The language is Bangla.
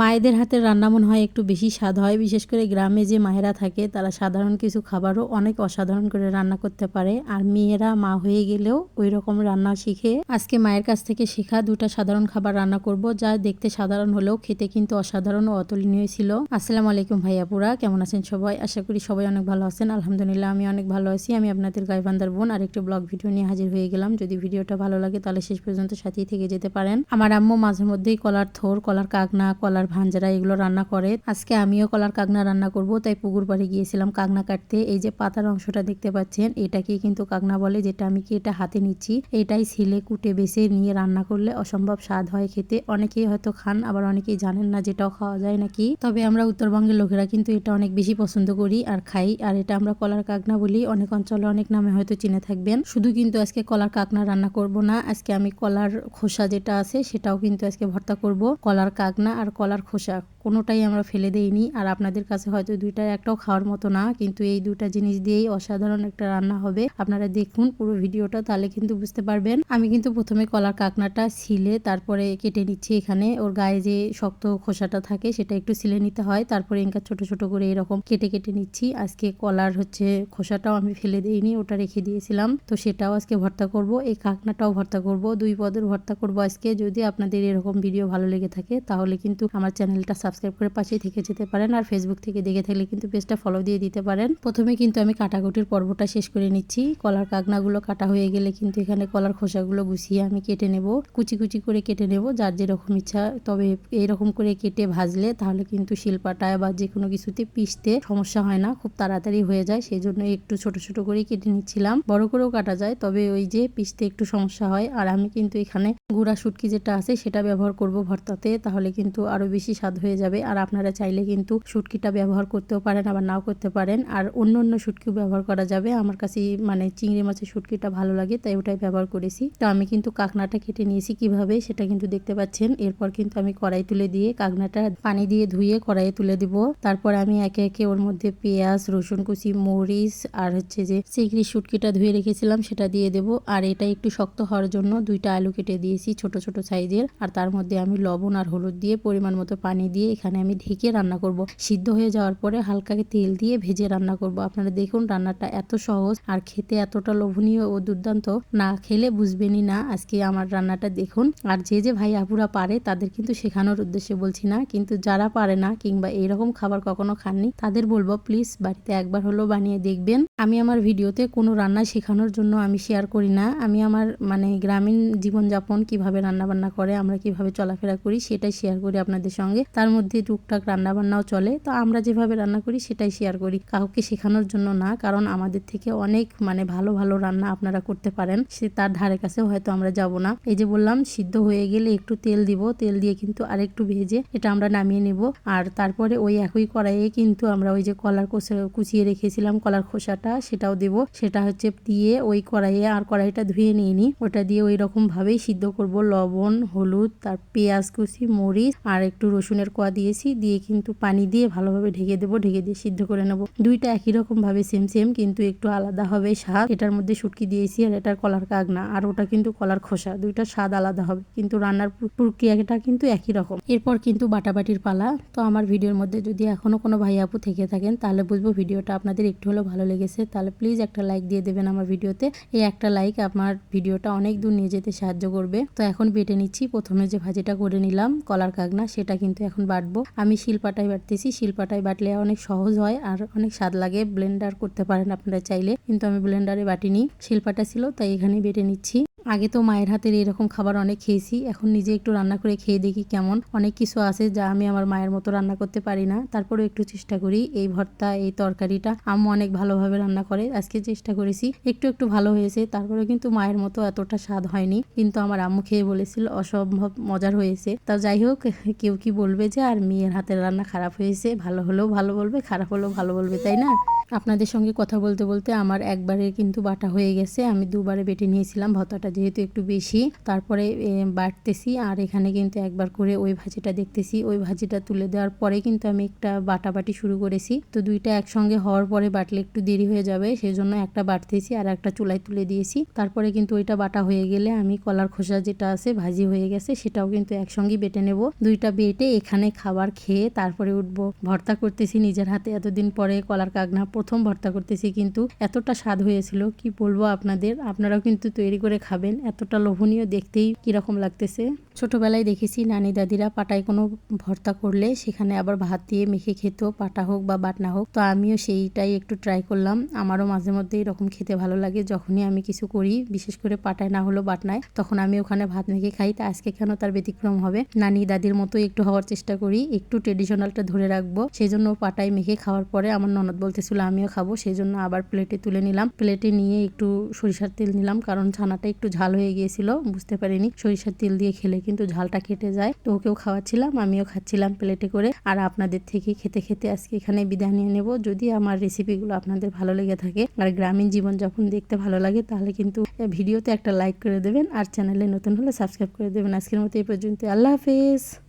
মায়েদের হাতের রান্না মনে হয় একটু বেশি স্বাদ হয়। বিশেষ করে গ্রামে যে মায়েরা থাকে, তারা সাধারণ কিছু খাবারও অনেক অসাধারণ করে রান্না করতে পারে। আর মেয়েরা মা হয়ে গেলেও ওই রকম রান্না শিখে আজকে মায়ের কাছ থেকে শেখা দুটা সাধারণ খাবার রান্না করব, যা দেখতে সাধারণ হলেও খেতে কিন্তু অসাধারণ ও অতুলনীয় ছিল। আসসালামু আলাইকুম ভাইয়াপুরা কেমন আছেন সবাই? আশা করি সবাই অনেক ভালো আছেন। আলহামদুলিল্লাহ, আমি অনেক ভালো আছি। আমি আপনাদের গাইবান্দার বোন আর একটি ব্লগ ভিডিও নিয়ে হাজির হয়ে গেলাম। যদি ভিডিওটা ভালো লাগে, তাহলে শেষ পর্যন্ত সাথেই থেকে যেতে পারেন। আমার আম্মু মাঝে মধ্যেই কলার থোর, কলার কাকনা, কলার ভাঞ্জারা এগুলো রান্না করে। আজকে আমিও কলার কাকনা রান্না করব, তাই পুকুর পাড়ে গিয়েছিলাম কাকনা কাটতে। এই যে পাতার অংশটা দেখতে পাচ্ছেন, এটাকেই কিন্তু কাকনা বলে, যেটা আমি কি এটা হাতে নিচ্ছি। এটাই ছিলে কুটে বেছে নিয়ে রান্না করলে অসম্ভব স্বাদ হয় খেতে। অনেকেই হয়তো খান, আবার অনেকেই জানেন না যেটাও খাওয়া যায় নাকি। তবে আমরা উত্তরবঙ্গের লোকেরা কিন্তু এটা অনেক বেশি পছন্দ করি আর খাই। আর এটা আমরা কলার কাকনা বলি, অনেক অঞ্চলে অনেক নামে হয়তো চিনে থাকবেন। শুধু কিন্তু আজকে কলার কাকনা রান্না করব না, আজকে আমি কলার খোসা যেটা আছে সেটাও কিন্তু আজকে ভর্তা করব। কলার কাকনা আর কলার খোসা কোনোটাই আমরা ফেলে দেইনি। আর আপনাদের কাছে হয়তো দুইটা, একটাও খাওয়ার মতো না, কিন্তু এই দুটা জিনিস দিয়েই অসাধারণ একটা রান্না হবে। আপনারা দেখুন পুরো ভিডিওটা, তাহলে কিন্তু বুঝতে পারবেন। আমি কিন্তু প্রথমে কলার কাকনাটা ছিলে, তারপরে কেটে নিচ্ছি এখানে। ওর গায়ে যে শক্ত খোসাটা থাকে, সেটা একটু ছিলে নিতে হয়। তারপরে ইনকা ছোট ছোট করে এরকম কেটে কেটে নিচ্ছি। আজকে কলার হচ্ছে খোসাটাও আমি ফেলে দেইনি, ওটা রেখে দিয়েছিলাম। তো সেটাও আজকে ভর্তা করব। এই কাকনাটাও ভর্তা করব। দুই পদের ভর্তা করব আজকে। যদি আপনাদের এরকম ভিডিও ভালো লেগে থাকে, তাহলে কিন্তু আমার চ্যানেলটা সাবস্ক্রাইব করে পাশেই থেকে যেতে পারেন আর ফেসবুক থেকে দেখে থাকলে কিন্তু পেজটা ফলো দিয়ে দিতে পারেন। প্রথমে কিন্তু আমি কাটাকুটির পর্বটা শেষ করে নিচ্ছি। কলার কাকনাগুলো কাটা হয়ে গেলে কিন্তু এখানে কলার খোসাগুলো গুছিয়ে আমি কেটে নেব। কুচি কুচি করে কেটে নেব, যার যেরকম ইচ্ছা। তবে এইরকম করে কেটে ভাজলে তাহলে কিন্তু শিল্পাটায় বা যে কোনো কিছুতে পিষতে সমস্যা হয় না, খুব তাড়াতাড়ি হয়ে যায়। সেই জন্য একটু ছোট ছোট করে কেটে নিচ্ছিলাম। বড় করেও কাটা যায়, তবে ওই যে পিষতে একটু সমস্যা হয়। আর আমি কিন্তু এখানে গুঁড়া শুটকি যেটা আছে সেটা ব্যবহার করব ভর্তাতে। তাহলে কিন্তু আরও বেশি স্বাদ হয়ে যাবে। আর আপনারা চাইলে কিন্তু শুটকিটা ব্যবহার করতেও পারেন, আবার নাও করতে পারেন। আর অন্য অন্য শুটকিও ব্যবহার করা যাবে। আমার কাছে মানে চিংড়ি মাছের শুটকিটা ভালো লাগে, তাই ওটাই ব্যবহার করেছি। তো আমি কিন্তু কাকনাটা কেটে নিয়েছি কীভাবে সেটা কিন্তু দেখতে পাচ্ছেন। এরপর কিন্তু আমি কড়াই তুলে দিয়ে কাকনাটা পানি দিয়ে ধুয়ে কড়াইয়ে তুলে দিব। তারপর আমি একে একে ওর মধ্যে পেঁয়াজ, রসুন কুচি, মরিচ আর হচ্ছে যে চিংড়ি শুটকিটা ধুয়ে রেখেছিলাম, সেটা দিয়ে দেব। আর এটা একটু শক্ত হওয়ার জন্য দুইটা আলু কেটে দিয়েছি ছোট ছোট সাইজের। আর তার মধ্যে আমি লবণ আর হলুদ দিয়ে পরিমাণ মতো পানি দিয়ে এখানে আমি ঢেকে রান্না করব। সিদ্ধ হয়ে যাওয়ার পরে হালকা তেল দিয়ে ভেজে রান্না করব। আপনারা দেখুন রান্নাটা এত সহজ আর খেতে এতটা লোভনীয় ও দুর্দান্ত, না খেলে বুঝবেনই না আজকে আমার রান্নাটা দেখুন। আর যে যে ভাই আপুরা পারে তাদের কিন্তু শেখানোর উদ্দেশ্যে বলছি না, কিন্তু যারা পারে না কিংবা এইরকম খাবার কখনো খাননি, তাদের বলব প্লিজ বাড়িতে একবার হলেও বানিয়ে দেখবেন। আমি আমার ভিডিওতে কোনো রান্না শেখানোর জন্য আমি শেয়ার করি না। আমি আমার মানে গ্রামীণ জীবনযাপন কীভাবে রান্না বান্না করে, আমরা কীভাবে চলাফেরা করি সেটাই শেয়ার করি আপনাদের সঙ্গে, তার মধ্যে টুকটাক রান্না বান্নাও চলে। তো আমরা যেভাবে রান্না করি, সেটাই শেয়ার করি। কাউকে শেখানোর জন্য না, কারণ আমাদের থেকে অনেক মানে ভালো ভালো রান্না আপনারা করতে পারেন। সে তার ধারে কাছেও হয়তো আমরা যাব না। এই যে বললাম, সিদ্ধ হয়ে গেলে একটু তেল দিব। তেল দিয়ে কিন্তু আরেকটু ভেজে এটা আমরা নামিয়ে নেব। আর তারপরে ওই একই কড়াইয়ে কিন্তু আমরা ওই যে কলার কুচিয়ে রেখেছিলাম কলার খোসাটা, সেটাও দেব। সেটা হচ্ছে দিয়ে ওই কড়াইয়ে আর কড়াইটা ধুয়ে নিয়ে নিই ওটা দিয়ে ওই রকম ভাবেই সিদ্ধ করব লবণ, হলুদ, তার পেঁয়াজ কুচি, মরিচ আর একটু রসুনের কোয়া দিয়েছি, দিয়ে কিন্তু পানি দিয়ে ভালোভাবে ঢেকে দেবো, ঢেকে দিয়ে সিদ্ধ করে নেব। দুইটা একই রকম ভাবে সেম সেম কিন্তু একটু আলাদা হবে স্বাদ। এটার মধ্যে শুটকি দিয়েছি আর এটার কলার কাগনা আর ওটা কিন্তু কলার খোসা, দুইটা স্বাদ আলাদা হবে। কিন্তু রান্নার প্রক্রিয়াটা কিন্তু একই রকম। এরপর কিন্তু বাটাবাটির পালা। তো আমার ভিডিওর মধ্যে যদি এখনও কোনো ভাই আপু থেকে থাকেন, তাহলে বুঝব ভিডিওটা আপনাদের একটু হলেও ভালো লেগেছে। তাহলে প্লিজ একটা লাইক দিয়ে দেবেন আমার ভিডিওতে। এই একটা লাইক আমার ভিডিওটা অনেক দূর নিয়ে যেতে সাহায্য করবে। তো এখন বেটে নিচ্ছি। প্রথমে যে ভাজিটা করে নিলাম, কলার কাগনা সেটা কিন্তু এখন বাটবো। আমি শিলপাটায় বাটতেছি শিলপাটায় বাটলে অনেক সহজ হয় আর অনেক স্বাদ লাগে। ব্লেন্ডার করতে পারেন আপনারা চাইলে, কিন্তু আমি ব্লেন্ডারে বাটিনি। শিলপাটা ছিল, তাই এখানে বেটে নিচ্ছি। আগে তো মায়ের হাতের এরকম খাবার অনেক খেয়েছি, এখন নিজে একটু রান্না করে খেয়ে দেখি কেমন। অনেক কিছু আছে যা আমি আমার মায়ের মতো রান্না করতে পারি না। তারপরেও একটু চেষ্টা করি এই ভর্তা, এই তরকারিটা। আম্মু অনেক ভালোভাবে রান্না করে, আজকে চেষ্টা করেছি। একটু একটু ভালো হয়েছে তারপরে কিন্তু মায়ের মতো এতটা স্বাদ হয়নি। কিন্তু আমার আম্মু খেয়ে বলেছিল, অসম্ভব মজার হয়েছে। তা যাই হোক, কেউ কি বলবে যে, আর মেয়ের হাতের রান্না খারাপ হয়েছে, ভালো হলেও ভালো বলবে, খারাপ হলেও ভালো বলবে। তাই না? আপনাদের সঙ্গে কথা বলতে বলতে আমার একবারে কিন্তু বাটা হয়ে গেছে। আমি দুবারে বেটে নিয়েছিলাম ভর্তাটার যেহেতু একটু বেশি, তারপরে বাটতেছি আর এখানে কিন্তু একবার করে ওই ভাজিটা দেখতেছি। ওই ভাজিটা তুলে দেওয়ার পরে কিন্তু আমি একটা বাটাবাটি শুরু করেছি। তো দুইটা একসঙ্গে হওয়ার পরে বাটলে একটু দেরি হয়ে যাবে সেই জন্য একটা বাটতেছি আর একটা চুলায় তুলে দিয়েছি। তারপরে কিন্তু ওইটা বাটা হয়ে গেলে আমি কলার খোসা যেটা আছে, ভাজি হয়ে গেছে, সেটাও কিন্তু একসঙ্গে বেটে নেব। দুইটা বেটে এখানে খাবার খেয়ে তারপরে উঠব। ভর্তা করতেছি নিজের হাতে, এতদিন পরে কলার কাগনা প্রথম ভর্তা করতেছি কিন্তু এতটা স্বাদ হয়েছিল, কি বলব আপনাদের? আপনারাও কিন্তু তৈরি করে খাবেন। এতটা লোভনীয় দেখতেই কীরকম লাগতেছে। ছোটবেলায় দেখেছি নানি দাদিরা পাটায় কোনো ভর্তা করলে সেখানে আবার ভাত দিয়ে মেখে খেত, পাটা হোক বা বাটনা হোক। তো আমিও সেইটাই একটু ট্রাই করলাম। আমারও মাঝে মধ্যে এরকম খেতে ভালো লাগে। যখনই আমি কিছু করি, বিশেষ করে পাটায় না হলো বাটনায়, তখন আমি ওখানে ভাত মেখে খাই। তা আজকে কেন তার ব্যতিক্রম হবে? নানি দাদির মতো একটু হওয়ার চেষ্টা করি। একটু ট্রেডিশনালটা ধরে রাখব। সেই জন্য পাটায় মেখে খাওয়ার পরে আমার ননদ বলতেছিল, আমিও খাব। সেই জন্য আবার প্লেটে তুলে নিলাম। প্লেটে নিয়ে একটু সরিষার তেল নিলাম। কারণ ছানাটা একটু ঝাল হয়ে গিয়েছিল, বুঝতে পারিনি। সরিষার তেল দিয়ে খেলে কিন্তু ঝালটা কেটে যায়। তো ওকেও খাওয়াচ্ছিলাম, আমিও খাচ্ছিলাম প্লেটে করে। আর আপনাদের থেকে খেতে খেতে আজকে এখানে বিদায় নিয়ে নেব। যদি আমার রেসিপিগুলো আপনাদের ভালো লেগে থাকে আর গ্রামীণ জীবন যখন দেখতে ভালো লাগে, তাহলে কিন্তু ভিডিওতে একটা লাইক করে দেবেন। আর চ্যানেলে নতুন হলে সাবস্ক্রাইব করে দেবেন। আজকের মতো এই পর্যন্ত আল্লাহ হাফেজ।